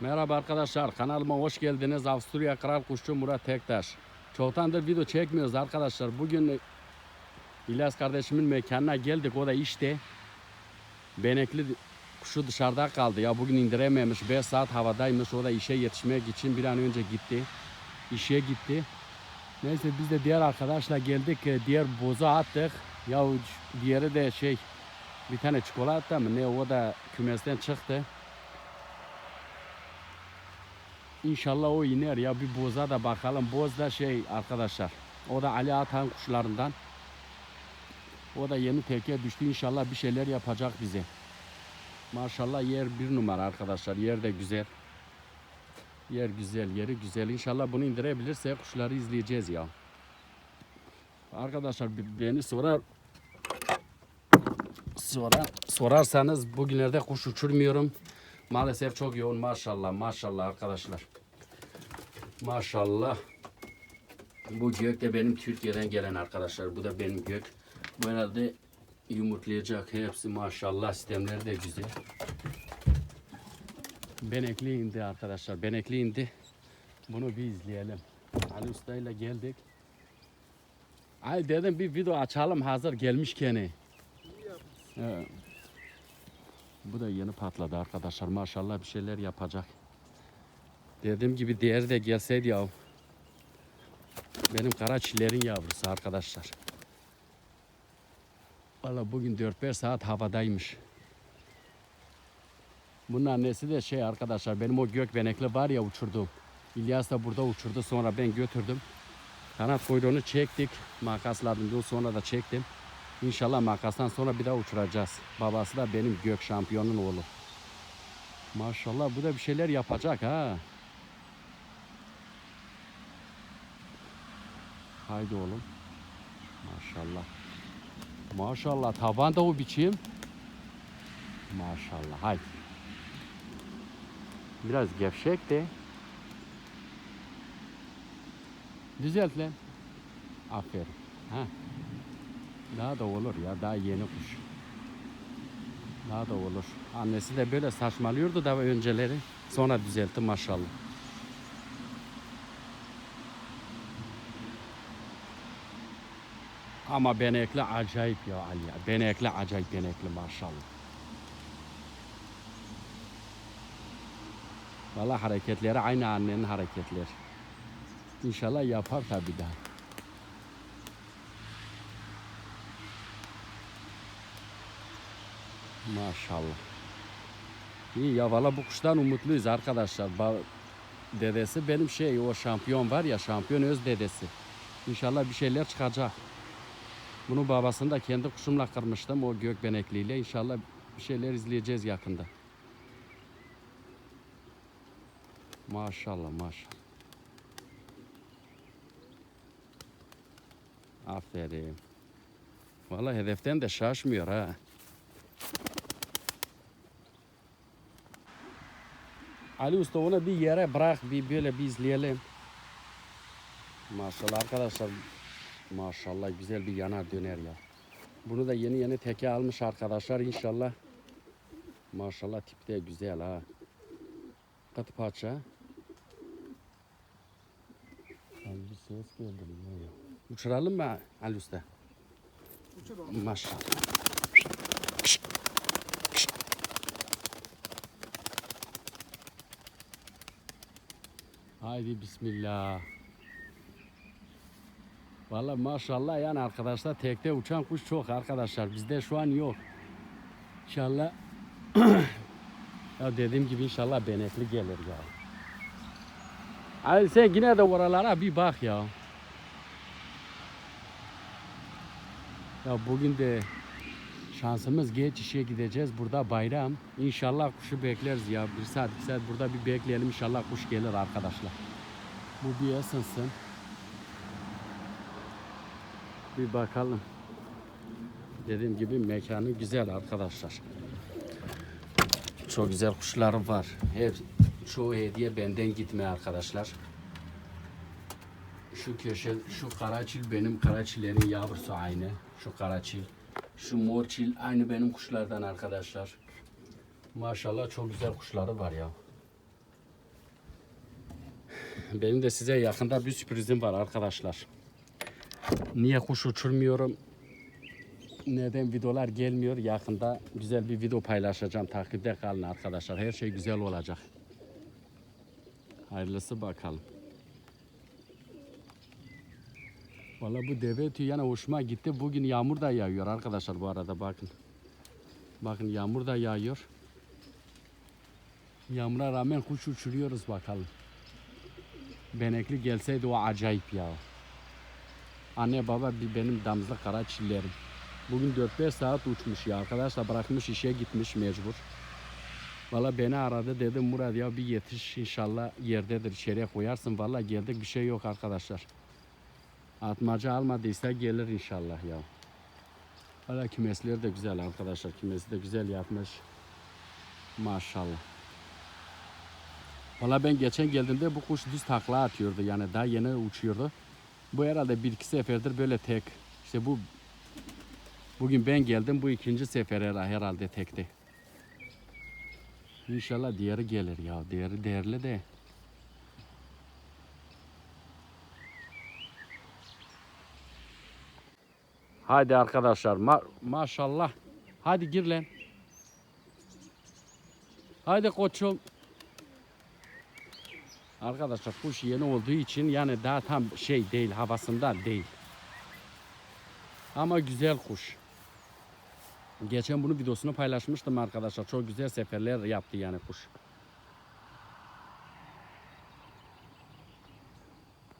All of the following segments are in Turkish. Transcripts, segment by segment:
Merhaba arkadaşlar kanalıma hoş geldiniz. Avusturya Kral Kuşçu Murat Tektaş. Çoktandır video çekmiyoruz arkadaşlar. Bugün İlyas kardeşimin mekanına geldik. O da işte. Benekli kuşu dışarıda kaldı. Ya bugün indirememiş. 5 saat havadaymış. O da işe yetişmek için bir an önce gitti. İşe gitti. Neyse biz de diğer arkadaşla geldik. e, Diğer boza attık. Ya diğeri de şey bir tane çikolata mı ne o da kümesten çıktı. İnşallah o iner ya bir boza da bakalım. Boz da şey arkadaşlar. O da Ali Atan kuşlarından. O da yeni teke düştü. İnşallah bir şeyler yapacak bize. Maşallah yer bir numara arkadaşlar. Yer de güzel. Yer güzel, yeri güzel. İnşallah bunu indirebilirse kuşları izleyeceğiz ya. Arkadaşlar beni sorar sorar sorarsanız bugünlerde kuş uçurmuyorum. Maalesef çok yoğun maşallah maşallah arkadaşlar. Maşallah. Bu gök de benim Türkiye'den gelen arkadaşlar. Bu da benim gök. Bu herhalde yumurtlayacak hepsi maşallah. Sistemleri de güzel. Benekli indi arkadaşlar. Benekli indi. Bunu bir izleyelim. Ali Usta ile geldik. Ay dedim bir video açalım hazır gelmişken. Bu da yeni patladı arkadaşlar. Maşallah bir şeyler yapacak. Dediğim gibi diğeri de gelseydi ya. Benim kara çillerin yavrusu arkadaşlar. Valla bugün 4-5 saat havadaymış. Bunun annesi de şey arkadaşlar benim o gök benekli var ya uçurdum. İlyas da burada uçurdu sonra ben götürdüm. Kanat kuyruğunu çektik. Makasladım sonra da çektim. İnşallah makastan sonra bir daha uçuracağız. Babası da benim gök şampiyonun oğlu. Maşallah bu da bir şeyler yapacak ha. Haydi oğlum. Maşallah. Maşallah taban da o biçim. Maşallah haydi. Biraz gevşek de. Düzelt lan. Aferin. Ha. Daha da olur ya daha yeni kuş. Daha da olur. Annesi de böyle saçmalıyordu da önceleri. Sonra düzeltti maşallah. Ama benekli acayip ya Ali ya. Benekli acayip benekli maşallah. Valla hareketleri aynı annenin hareketleri. İnşallah yapar tabii daha. Maşallah. İyi ya valla bu kuştan umutluyuz arkadaşlar. Dedesi benim şey o şampiyon var ya şampiyon öz dedesi. İnşallah bir şeyler çıkacak. Bunu babasını da kendi kuşumla kırmıştım o gökbenekliyle. İnşallah bir şeyler izleyeceğiz yakında. Maşallah maşallah. Aferin. Vallahi hedeften de şaşmıyor ha. Ali Usta onu bir yere bırak bir böyle bir izleyelim. Maşallah arkadaşlar. Maşallah güzel bir yanar döner ya. Bunu da yeni yeni teke almış arkadaşlar inşallah. Maşallah tip de güzel ha. Katı parça. Sanki ses geldi. Uçuralım mı Ali Usta? Maşallah. Haydi bismillah. Valla maşallah yani arkadaşlar tekte uçan kuş çok arkadaşlar. Bizde şu an yok. İnşallah ya dediğim gibi inşallah benekli gelir ya. Hadi sen yine de oralara bir bak ya. Ya bugün de şansımız geç işe gideceğiz. Burada bayram. İnşallah kuşu bekleriz ya. Bir saat, bir saat burada bir bekleyelim. İnşallah kuş gelir arkadaşlar. Bu bir ısınsın. Bir bakalım. Dediğim gibi mekanı güzel arkadaşlar. Çok güzel kuşlarım var. Hep çoğu hediye benden gitmiyor arkadaşlar. Şu köşe, şu karaçil benim karaçillerin yavrusu aynı. Şu karaçil. Şu morçil aynı benim kuşlardan arkadaşlar. Maşallah çok güzel kuşları var ya. benim de size yakında bir sürprizim var arkadaşlar. Niye kuş uçurmuyorum? Neden videolar gelmiyor? Yakında güzel bir video paylaşacağım. Takipte kalın arkadaşlar. Her şey güzel olacak. Hayırlısı bakalım. Valla bu deve tüyü yani hoşuma gitti. Bugün yağmur da yağıyor arkadaşlar bu arada bakın. Bakın yağmur da yağıyor. Yağmura rağmen kuş uçuruyoruz bakalım. Benekli gelseydi o acayip ya. Anne baba bir benim damızlı kara çillerim. Bugün 4-5 saat uçmuş ya arkadaşlar bırakmış işe gitmiş mecbur. Valla beni aradı dedim Murat ya bir yetiş inşallah yerdedir içeriye koyarsın. Valla geldik bir şey yok arkadaşlar. Atmaca almadıysa gelir inşallah ya. Valla kümesleri de güzel arkadaşlar. Kümesi de güzel yapmış. Maşallah. Valla ben geçen geldiğimde bu kuş düz takla atıyordu. Yani daha yeni uçuyordu. Bu herhalde bir iki seferdir böyle tek. İşte bu bugün ben geldim. Bu ikinci sefer herhalde, tekti. İnşallah diğeri gelir ya. Diğeri değerli de. Hadi arkadaşlar ma- maşallah. Hadi gir lan. Hadi koçum. Arkadaşlar kuş yeni olduğu için yani daha tam şey değil havasında değil. Ama güzel kuş. Geçen bunu videosunu paylaşmıştım arkadaşlar. Çok güzel seferler yaptı yani kuş.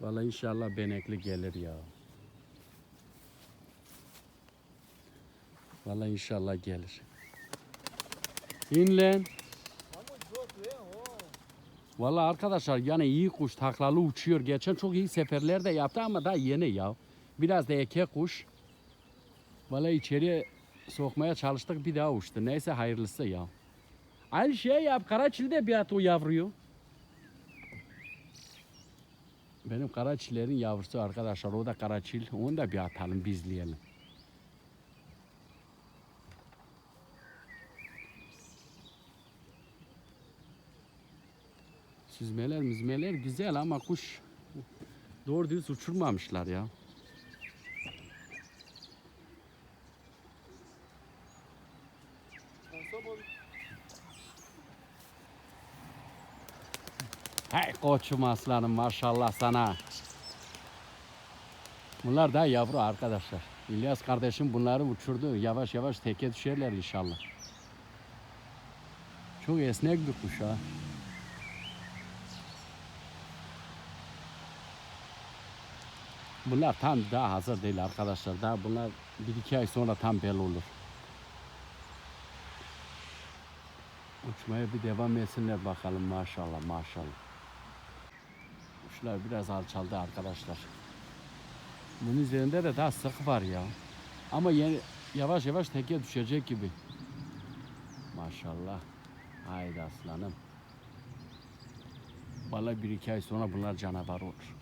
Vallahi inşallah benekli gelir ya. Vallahi inşallah gelir. İn lan. Vallahi arkadaşlar yani iyi kuş taklalı uçuyor. Geçen çok iyi seferler de yaptı ama daha yeni ya. Biraz da eke kuş. Vallahi içeriye sokmaya çalıştık bir daha uçtu. Neyse hayırlısı ya. Aynı şey yap Karaçil'de bir at o yavruyu. Benim Karaçil'lerin yavrusu arkadaşlar o da Karaçil. Onu da bir atalım bizleyelim. Süzmeler müzmeler güzel ama kuş doğru düz uçurmamışlar ya. Hey koçum aslanım maşallah sana. Bunlar da yavru arkadaşlar. İlyas kardeşim bunları uçurdu. Yavaş yavaş teke düşerler inşallah. Çok esnek bir kuş ha. Bunlar tam daha hazır değil arkadaşlar. Daha bunlar bir iki ay sonra tam belli olur. Uçmaya bir devam etsinler bakalım maşallah maşallah. Kuşlar biraz alçaldı arkadaşlar. Bunun üzerinde de daha sık var ya. Ama yeni, yavaş yavaş teke düşecek gibi. Maşallah. Haydi aslanım. Vallahi bir iki ay sonra bunlar canavar olur.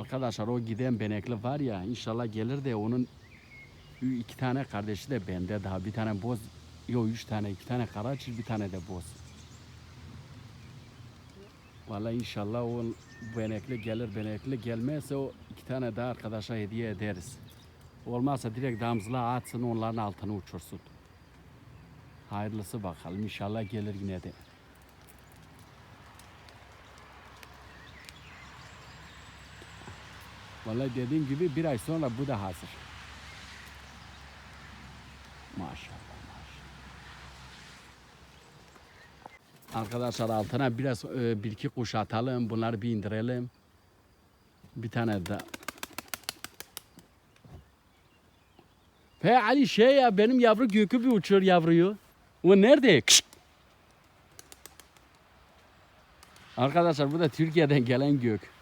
Arkadaşlar o giden benekli var ya inşallah gelir de onun iki tane kardeşi de bende daha bir tane boz yok üç tane iki tane karaçil bir tane de boz. Vallahi inşallah o benekli gelir benekli gelmezse o iki tane daha arkadaşa hediye ederiz. Olmazsa direkt damızla atsın onların altını uçursun. Hayırlısı bakalım inşallah gelir yine de. Vallahi dediğim gibi bir ay sonra bu da hazır. Maşallah maşallah. Arkadaşlar altına biraz e, bir iki kuş atalım. Bunları bir indirelim. Bir tane de. He Ali şey ya benim yavru gökü bir uçuyor yavruyu. O nerede? Kışt. Arkadaşlar bu da Türkiye'den gelen gök.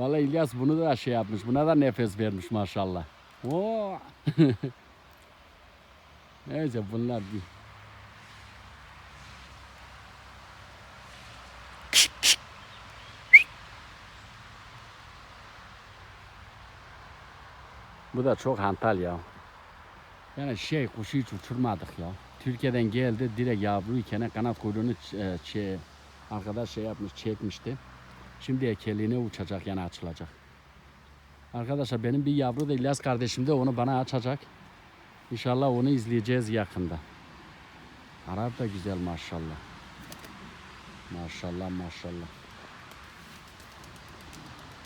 Vallahi İlyas bunu da şey yapmış. Buna da nefes vermiş maşallah. Oo. Neyse bunlar bir. Bu da çok hantal ya. Yani şey kuşu hiç uçurmadık ya. Türkiye'den geldi direkt yavruyken kanat kuyruğunu e, şey, arkadaş şey yapmış çekmişti. Şimdi ekeliğine uçacak yani açılacak. Arkadaşlar benim bir yavru da İlyas kardeşim de onu bana açacak. İnşallah onu izleyeceğiz yakında. Arap da güzel maşallah. Maşallah maşallah.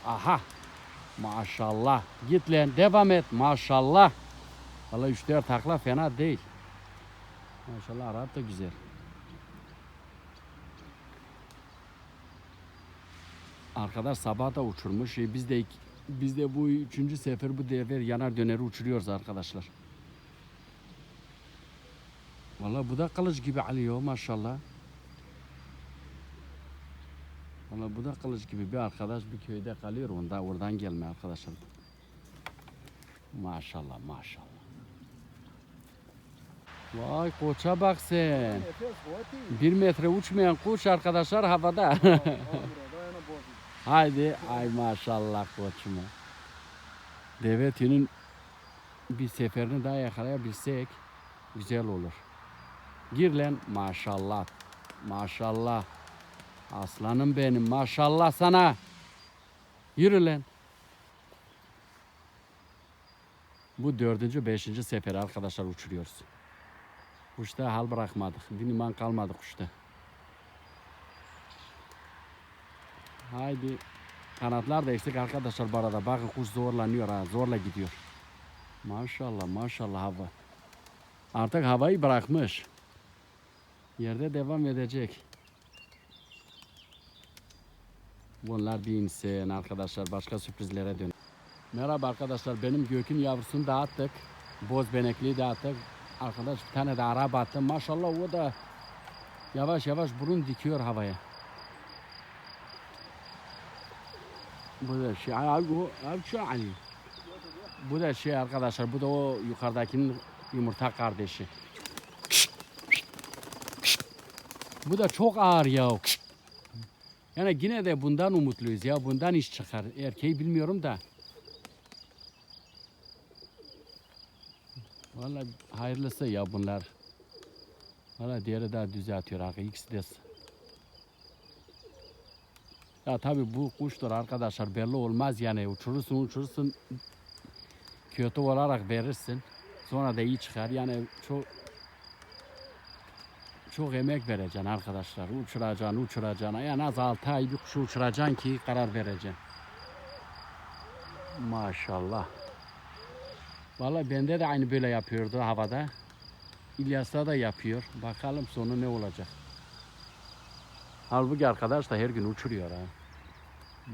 Aha. Maşallah. Git lan devam et. Maşallah. Valla 3-4 takla fena değil. Maşallah Arap da güzel. Arkadaş sabah da uçurmuş. E, Biz de biz de bu üçüncü sefer bu defer yanar döneri uçuruyoruz arkadaşlar. Valla bu da kılıç gibi alıyor maşallah. Valla bu da kılıç gibi bir arkadaş bir köyde kalıyor onda oradan gelme arkadaşlar. Maşallah maşallah. Vay koça bak sen. Bir metre uçmayan kuş arkadaşlar havada. Haydi ay maşallah koçuma. Deve tüyünün bir seferini daha yakalayabilsek güzel olur. Gir lan maşallah. Maşallah. Aslanım benim maşallah sana. Yürü lan. Bu dördüncü, beşinci sefer arkadaşlar uçuruyoruz. Kuşta hal bırakmadık. Bir iman kalmadı kuşta. Haydi. Kanatlar da eksik arkadaşlar bu arada. Bakın kuş zorlanıyor ha. Zorla gidiyor. Maşallah maşallah hava. Artık havayı bırakmış. Yerde devam edecek. Bunlar bir insin arkadaşlar. Başka sürprizlere dön. Merhaba arkadaşlar. Benim Gök'ün yavrusunu dağıttık. Boz benekliği dağıttık. Arkadaş bir tane de araba attım. Maşallah o da yavaş yavaş burun dikiyor havaya. Bu da şey, abi abi şu Ali. Bu da şey arkadaşlar, bu da o yukarıdakinin yumurta kardeşi. Bu da çok ağır ya. Yani yine de bundan umutluyuz ya, bundan iş çıkar. Erkeği bilmiyorum da. Vallahi hayırlısı ya bunlar. Valla diğeri daha düze atıyor abi, ikisi de ya tabii bu kuştur arkadaşlar belli olmaz yani uçurursun uçurursun kötü olarak verirsin sonra da iyi çıkar yani çok çok emek vereceksin arkadaşlar uçuracaksın uçuracaksın en az 6 ay bir kuşu uçuracaksın ki karar vereceksin. Maşallah. Vallahi bende de aynı böyle yapıyordu havada. İlyas'ta da yapıyor. Bakalım sonu ne olacak. Halbuki arkadaş da her gün uçuruyor ha.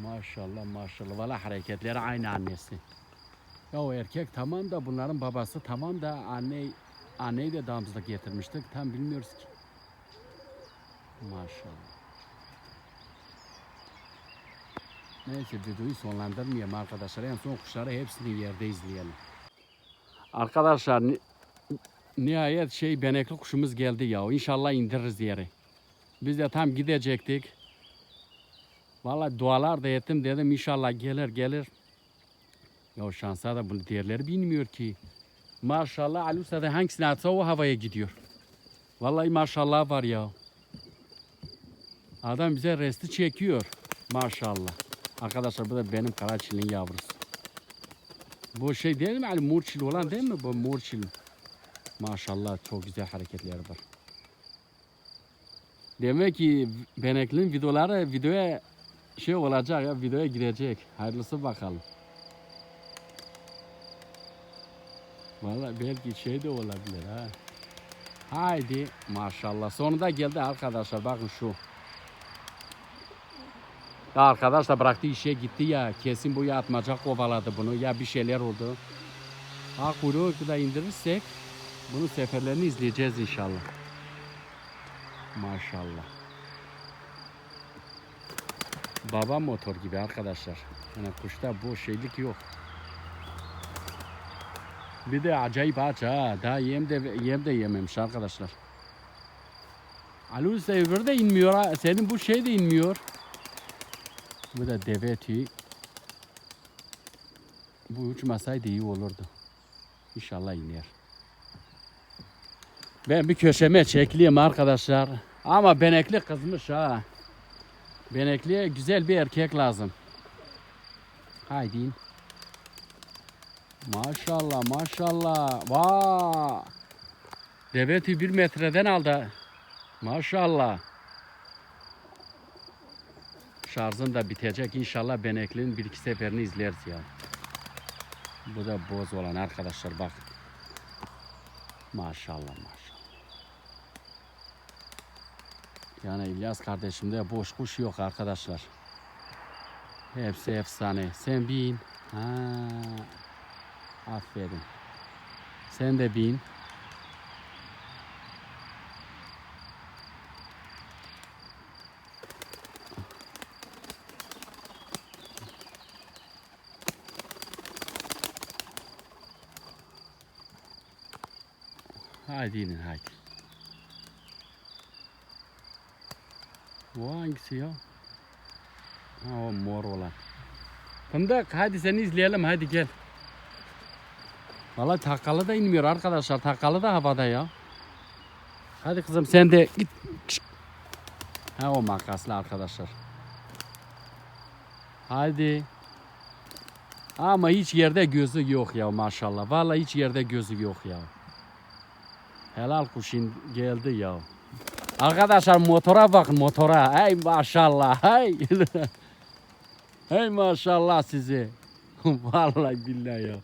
Maşallah maşallah. Valla hareketleri aynı annesi. Ya o erkek tamam da bunların babası tamam da anne anneyi de damızlık getirmiştik. Tam bilmiyoruz ki. Maşallah. Neyse videoyu sonlandırmayayım arkadaşlar. En son kuşları hepsini yerde izleyelim. Arkadaşlar ni- nihayet şey benekli kuşumuz geldi ya. İnşallah indiririz yere. Biz de tam gidecektik. Vallahi dualar da ettim dedim inşallah gelir gelir. Ya şansa da bunu diğerleri bilmiyor ki. Maşallah Ali Usta da hangisini atsa o havaya gidiyor. Vallahi maşallah var ya. Adam bize resti çekiyor. Maşallah. Arkadaşlar bu da benim Karaçil'in yavrusu. Bu şey değil mi Ali? Murçil olan değil mi bu Murçil? Maşallah çok güzel hareketleri var. Demek ki Benekli'nin videoları videoya şey olacak ya videoya girecek. Hayırlısı bakalım. Vallahi belki şey de olabilir ha. Haydi maşallah. Sonunda geldi arkadaşlar bakın şu. Ya arkadaş da bıraktı işe gitti ya. Kesin bu yatmaca kovaladı bunu. Ya bir şeyler oldu. Ha kuyruğu da indirirsek bunun seferlerini izleyeceğiz inşallah. Maşallah. Baba motor gibi arkadaşlar. Yani kuşta bu şeylik yok. Bir de acayip aç ha. Daha yem de, yem de yememiş arkadaşlar. Ali Usta öbürü de inmiyor. Senin bu şey de inmiyor. Bu da deve tüyü. Bu uçmasaydı iyi olurdu. İnşallah iner. Ben bir köşeme çekleyeyim arkadaşlar. Ama benekli kızmış ha. Benekliye güzel bir erkek lazım. Haydi. Maşallah maşallah. Vaa. Deveti bir metreden aldı. Maşallah. Şarjım da bitecek. İnşallah Benekli'nin bir iki seferini izleriz ya. Bu da boz olan arkadaşlar bak. Maşallah maşallah. Yani İlyas kardeşimde boş kuş yok arkadaşlar. Hepsi efsane. Sen bin. Ha. Aferin. Sen de bin. Haydi inin haydi. Bu hangisi ya? Ha, o mor olan. Fındık hadi seni izleyelim hadi gel. Valla takalı da inmiyor arkadaşlar. Takalı da havada ya. Hadi kızım sen de git. Ha o makaslı arkadaşlar. Hadi. Ama hiç yerde gözü yok ya maşallah. Vallahi hiç yerde gözü yok ya. Helal kuşun geldi ya. Arkadaşlar motora bakın motora. Hey maşallah. Hey. hey maşallah sizi. Vallahi billahi ya.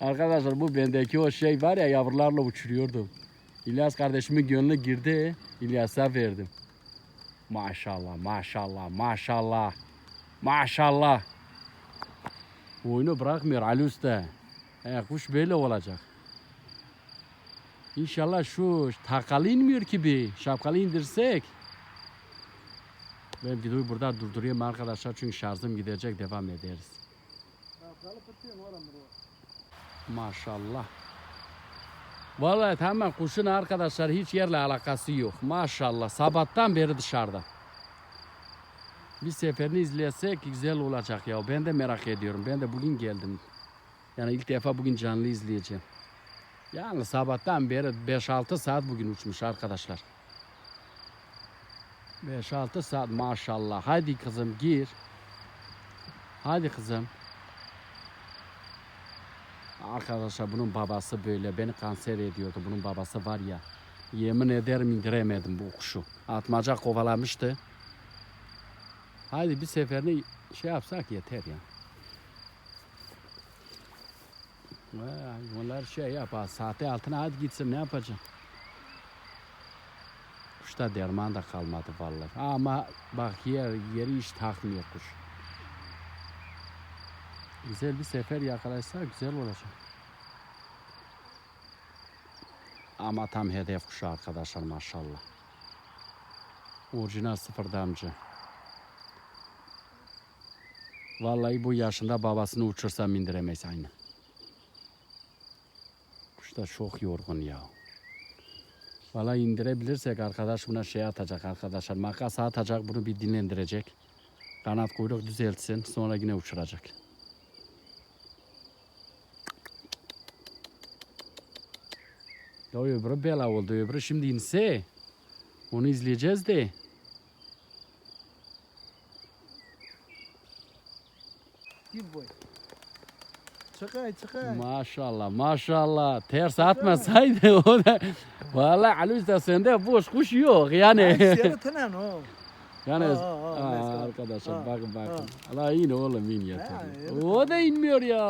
Arkadaşlar bu bendeki o şey var ya yavrularla uçuruyordum. İlyas kardeşimin gönlü girdi. İlyas'a verdim. Maşallah maşallah maşallah. Maşallah. Oyunu bırakmıyor Ali Usta. E, kuş böyle olacak. İnşallah şu takalı inmiyor ki bir. Şapkalı indirsek. Ben videoyu burada durduruyorum arkadaşlar çünkü şarjım gidecek devam ederiz. Maşallah. Vallahi tamam kuşun arkadaşlar hiç yerle alakası yok. Maşallah sabahtan beri dışarıda. Bir seferini izlesek güzel olacak ya. Ben de merak ediyorum. Ben de bugün geldim. Yani ilk defa bugün canlı izleyeceğim. Yani sabahtan beri 5-6 saat bugün uçmuş arkadaşlar. 5-6 saat maşallah. Hadi kızım gir. Hadi kızım. Arkadaşlar bunun babası böyle beni kanser ediyordu. Bunun babası var ya. Yemin ederim indiremedim bu kuşu. Atmaca kovalamıştı. Hadi bir seferini şey yapsak yeter ya. Vay, Bunlar şey yapar. Saate altına hadi gitsin ne yapacağım. Kuşta derman da kalmadı vallahi. Ama bak yer, yeri hiç takmıyor kuş. Güzel bir sefer yakalaysa güzel olacak. Ama tam hedef kuşu arkadaşlar maşallah. Orijinal sıfır damcı. Vallahi bu yaşında babasını uçursam indiremez aynı. Kuş da çok yorgun ya. Vallahi indirebilirsek arkadaş buna şey atacak arkadaşlar. Makas atacak bunu bir dinlendirecek. Kanat kuyruk düzeltsin sonra yine uçuracak. Ya öbürü bela oldu. Öbürü şimdi inse. Onu izleyeceğiz de. Git boy. Çıkay çıkay. Maşallah maşallah. Ters atmasaydı o da. Vallahi Ali Usta sende boş kuş yok yani. Siyara tenen o. yani Aa, aa, aa, arkadaşlar Aa, bakın bakın. aa. Allah in oğlum in. Ha, evet. O da inmiyor ya.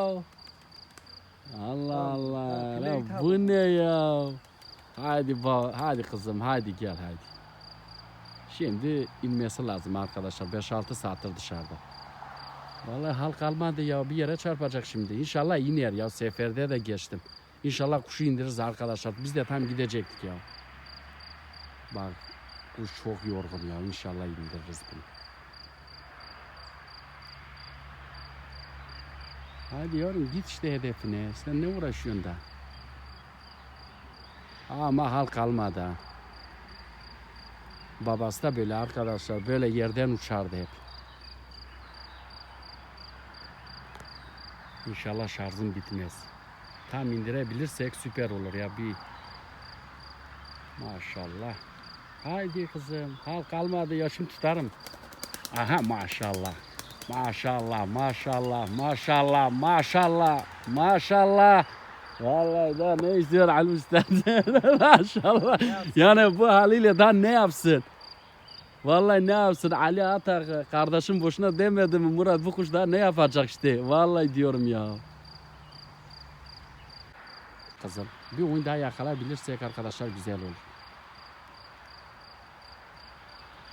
Allah Allah. tamam, Ya bu ne ya? Hadi ba hadi kızım hadi gel hadi. Şimdi inmesi lazım arkadaşlar. 5-6 saattir dışarıda. Vallahi hal kalmadı ya. Bir yere çarpacak şimdi. İnşallah iner ya. Seferde de geçtim. İnşallah kuşu indiririz arkadaşlar. Biz de tam gidecektik ya. Bak kuş çok yorgun ya. İnşallah indiririz bunu. Hadi yavrum git işte hedefine. Sen ne uğraşıyorsun da? Ama hal kalmadı ha. Babası da böyle arkadaşlar. Böyle yerden uçardı hep. İnşallah şarjım bitmez. Tam indirebilirsek süper olur ya bir. Maşallah. Haydi kızım. Hal kalmadı yaşım tutarım. Aha maşallah. Maşallah, maşallah, maşallah, maşallah, maşallah. Vallahi daha ne istiyor Ali Usta? maşallah. Yani bu haliyle daha ne yapsın? Vallahi ne yapsın Ali Atak kardeşim boşuna demedi mi Murat bu kuş daha ne yapacak işte. Vallahi diyorum ya. Kızım bir oyun daha yakalayabilirsek arkadaşlar güzel olur.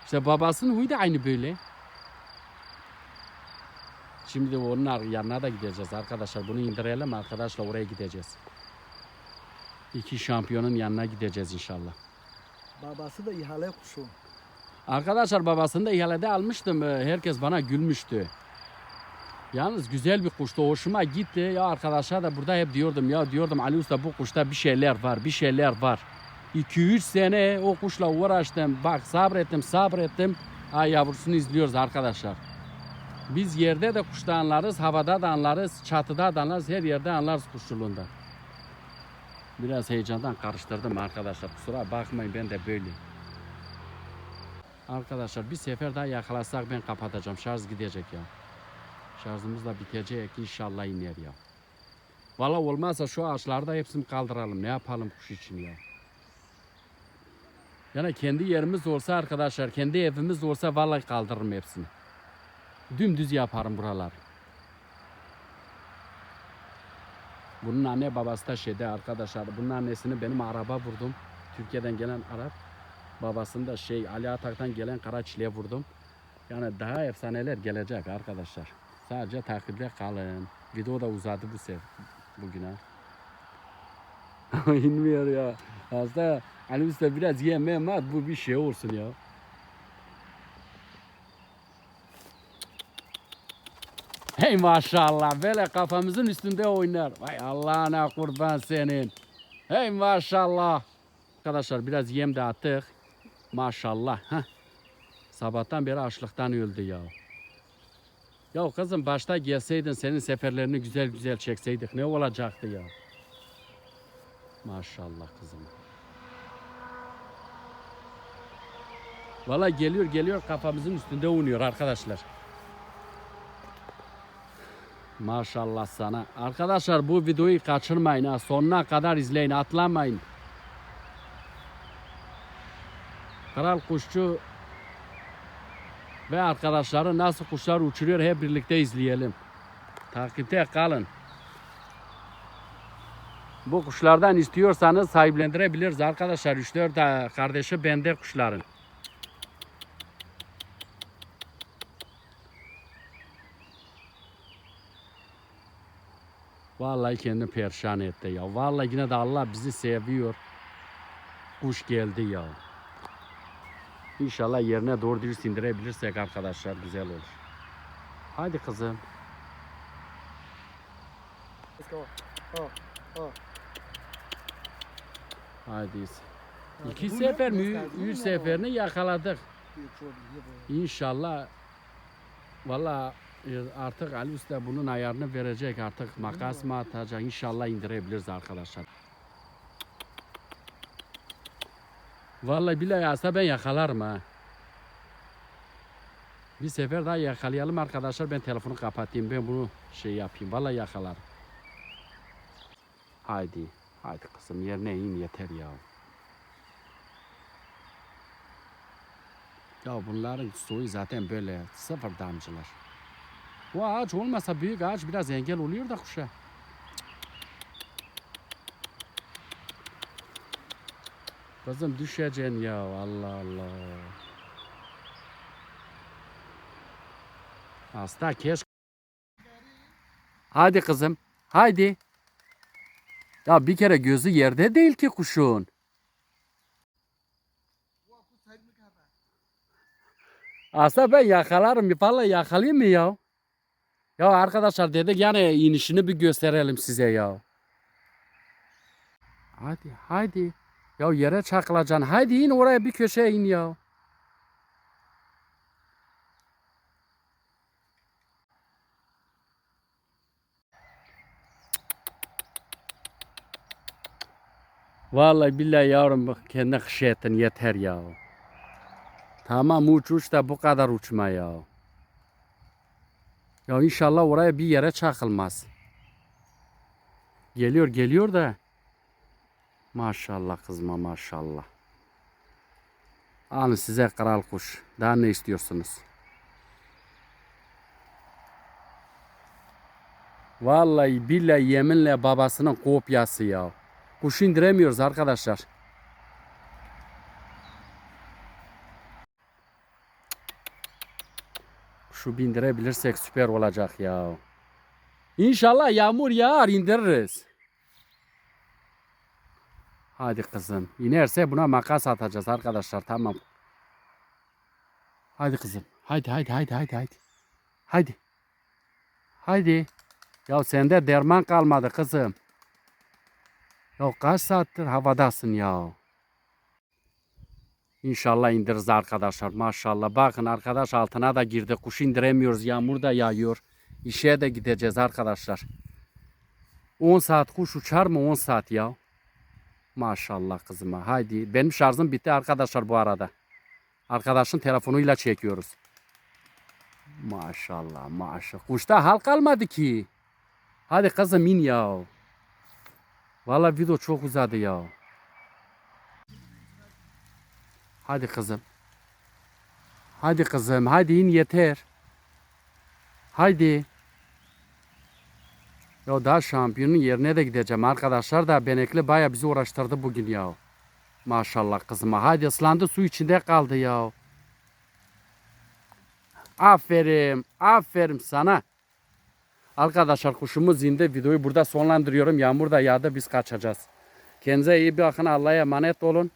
İşte babasının huyu da aynı böyle. Şimdi de onun yanına da gideceğiz arkadaşlar. Bunu indirelim arkadaşlar oraya gideceğiz. İki şampiyonun yanına gideceğiz inşallah. Babası da ihale kuşu. Arkadaşlar babasını da ihalede almıştım. Ee, Herkes bana gülmüştü. Yalnız güzel bir kuştu. Hoşuma gitti. Ya arkadaşlar da burada hep diyordum. Ya diyordum Ali Usta bu kuşta bir şeyler var. Bir şeyler var. 2-3 sene o kuşla uğraştım. Bak sabrettim sabrettim. Ay yavrusunu izliyoruz arkadaşlar. Biz yerde de kuşta anlarız. Havada da anlarız. Çatıda da anlarız. Her yerde anlarız kuşçuluğunda. Biraz heyecandan karıştırdım arkadaşlar. Kusura bakmayın ben de böyle. Arkadaşlar bir sefer daha yakalasak ben kapatacağım. Şarj gidecek ya. Şarjımız da bitecek. İnşallah iner ya. Valla olmazsa şu ağaçları da hepsini kaldıralım. Ne yapalım kuş için ya. Yani kendi yerimiz olsa arkadaşlar, kendi evimiz olsa vallahi kaldırırım hepsini. Dümdüz yaparım buralar. Bunun anne babası da şeyde arkadaşlar. Bunun annesini benim araba vurdum. Türkiye'den gelen Arap. Babasını da şey Ali Atak'tan gelen Karaçili'ye vurdum. Yani daha efsaneler gelecek arkadaşlar. Sadece takipte kalın. Video da uzadı bu sefer bugüne. İnmiyor ya. Aslında Ali Usta biraz yemem at bu bir şey olsun ya. Hey maşallah böyle kafamızın üstünde oynar. Vay Allah'ına kurban senin. Hey maşallah. Arkadaşlar biraz yem de attık. Maşallah. Heh. Sabahtan beri açlıktan öldü ya. Ya kızım başta gelseydin senin seferlerini güzel güzel çekseydik ne olacaktı ya. Maşallah kızım. Valla geliyor geliyor kafamızın üstünde oynuyor arkadaşlar. Maşallah sana. Arkadaşlar bu videoyu kaçırmayın ha. Sonuna kadar izleyin atlamayın. Kral kuşçu ve arkadaşları nasıl kuşlar uçuruyor hep birlikte izleyelim. Takipte kalın. Bu kuşlardan istiyorsanız sahiplendirebiliriz arkadaşlar. 3-4 kardeşi bende kuşların. Vallahi kendini perişan etti ya. Vallahi yine de Allah bizi seviyor. Kuş geldi ya. İnşallah yerine doğru dürüst indirebilirsek arkadaşlar güzel olur. Hadi kızım. Let's go. Oh, oh. Haydi. Ha, İki sefer mi? Üç seferini yakaladık. İnşallah valla e, artık Ali Usta bunun ayarını verecek artık makas mı atacak İnşallah indirebiliriz arkadaşlar. Vallahi bile yazsa ben yakalarım ha. Bir sefer daha yakalayalım arkadaşlar ben telefonu kapatayım ben bunu şey yapayım vallahi yakalarım. Haydi haydi kızım yerine in yeter ya. Ya bunların soyu zaten böyle sıfır damcılar. Bu ağaç olmasa büyük ağaç biraz engel oluyor da kuşa. Kızım düşeceksin ya Allah Allah. Hasta keş. Hadi kızım. Haydi. Ya bir kere gözü yerde değil ki kuşun. Aslında ben yakalarım. Vallahi yakalayayım mı ya? Ya arkadaşlar dedik yani inişini bir gösterelim size ya. Hadi hadi. Ya yere çakılacaksın. Haydi in oraya bir köşeye in ya. Vallahi billahi yavrum bak kendine kış ettin yeter ya. Tamam uç da bu kadar uçma ya. Ya inşallah oraya bir yere çakılmaz. Geliyor geliyor da Maşallah kızma maşallah. Alın size kral kuş. Daha ne istiyorsunuz? Vallahi billahi yeminle babasının kopyası ya. Kuş indiremiyoruz arkadaşlar. Şu bindirebilirsek süper olacak ya. İnşallah yağmur yağar indiririz. Hadi kızım. İnerse buna makas atacağız arkadaşlar. Tamam. Hadi kızım. Haydi haydi haydi haydi haydi. Haydi. Haydi. Ya sende derman kalmadı kızım. Ya kaç saattir havadasın ya. İnşallah indiririz arkadaşlar. Maşallah. Bakın arkadaş altına da girdi. Kuş indiremiyoruz. Yağmur da yağıyor. İşe de gideceğiz arkadaşlar. 10 saat kuş uçar mı 10 saat ya? Maşallah kızıma. Haydi. Benim şarjım bitti arkadaşlar bu arada. Arkadaşın telefonuyla çekiyoruz. Maşallah maşallah. Kuşta hal kalmadı ki. Hadi kızım in ya. Vallahi video çok uzadı ya. Hadi kızım. Hadi kızım. Hadi in yeter. Haydi. Ya daha şampiyonun yerine de gideceğim arkadaşlar da Benekli baya bizi uğraştırdı bugün ya. Maşallah kızıma. Haydi ıslandı su içinde kaldı ya. Aferin. Aferin sana. Arkadaşlar kuşumuz indi. Videoyu burada sonlandırıyorum. Yağmur da yağdı. Biz kaçacağız. Kendinize iyi bakın. Allah'a emanet olun.